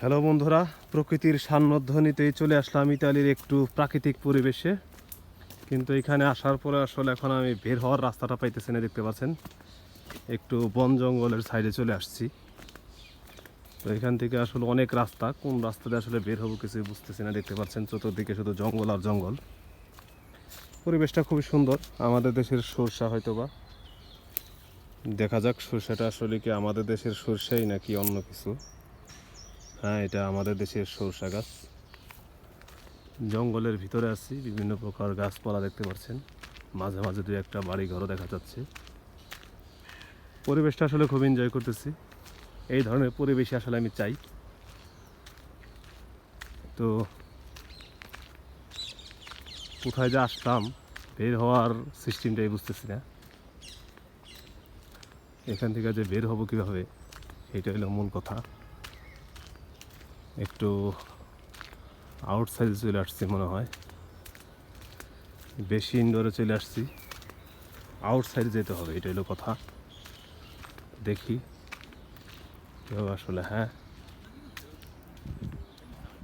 Hello বন্ধুরা, প্রকৃতির সান্নিধ্য নিতেই চলে আসলাম ইতালির একটু প্রাকৃতিক পরিবেশে। কিন্তু এখানে আসার পরে আসলে এখন আমি বের হওয়ার রাস্তাটা পাইতেছি না, দেখতে পাচ্ছেন? একটু বন জঙ্গলের সাইডে চলে আসছি। তো এখান থেকে আসলে অনেক রাস্তা, কোন রাস্তাতে আসলে বের হব কিছু বুঝতেছি না, দেখতে পাচ্ছেন? চতুর্দিকে শুধু জঙ্গল আর জঙ্গল। পরিবেশটা খুবই সুন্দর, আমাদের দেশের সরষা হয়তো বা দেখা যাক সরষাটা আসলে কি আমাদের দেশের সরষাই নাকি অন্য কিছু। হ্যাঁ এটা আমাদের দেশের সরষা গাছ। জঙ্গলের ভিতরে আছি, বিভিন্ন প্রকার গাছপালা দেখতে পাচ্ছেন। মাঝে মাঝে দুই একটা বাড়ি ঘরও দেখা যাচ্ছে। পরিবেশটা আসলে খুব এনজয় করতেছি। এই ধরনের পরিবেশে আসলে আমি চাই। তো কোথায় যে আসতাম, বের হওয়ার সিস্টেমটাই বুঝতেছি না। এখান থেকে যে বের হব কীভাবে এটা হলো মূল কথা। একটু আউটসাইডে চলে আসছি মনে হয়। বেশি ইনডোরে চলে আসছি। আউটসাইডে যেতে হবে এটা হলো কথা। দেখি আসলে হ্যাঁ?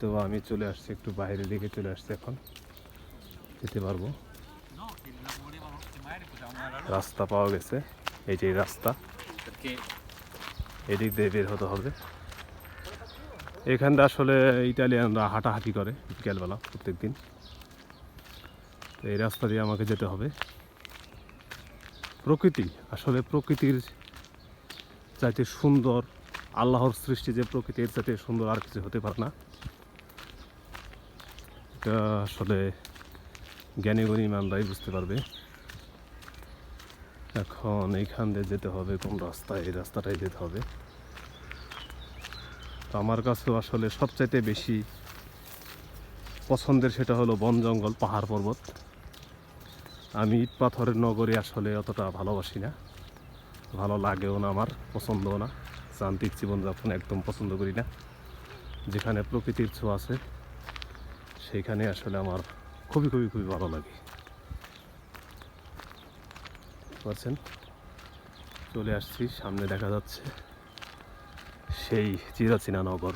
তো আমি চলে আসছি একটু বাইরের দিকে চলে আসছি এখন। যেতে পারব। রাস্তা পাওয়া গেছে এই যে রাস্তা। এদিক দিয়ে বের হতে হবে। এখানটা আসলে ইটালিয়ানরা হাঁটাহাঁটি করে বিকেলবেলা প্রত্যেক দিন তো এই রাস্তা দিয়ে আমাকে যেতে হবে। প্রকৃতি, আসলে প্রকৃতির চাইতে সুন্দর, আল্লাহর সৃষ্টি যে প্রকৃতির চাইতে সুন্দর আর কিছু হতে পারে না। এটা আসলে জ্ঞানী গুণী মানরাই বুঝতে পারবে। এখন এইখান দিয়ে যেতে হবে, কোন রাস্তায়? এই রাস্তাটাই যেতে হবে। তো আমার কাছেও আসলে সবচাইতে বেশি পছন্দের সেটা হলো বন জঙ্গল, পাহাড় পর্বত। আমি ইট পাথরের নগরে আসলে অতটা ভালোবাসি না। ভালো লাগেও না আমার, পছন্দও না। যান্ত্রিক জীবনযাপন একদম পছন্দ করি না। যেখানে প্রকৃতির ছোঁয়া আছে সেইখানে আসলে আমার খুবই খুবই খুবই ভালো লাগে। পারছেন? চলে আসছি, সামনে দেখা যাচ্ছে। সেই চিরাচিনা নগর।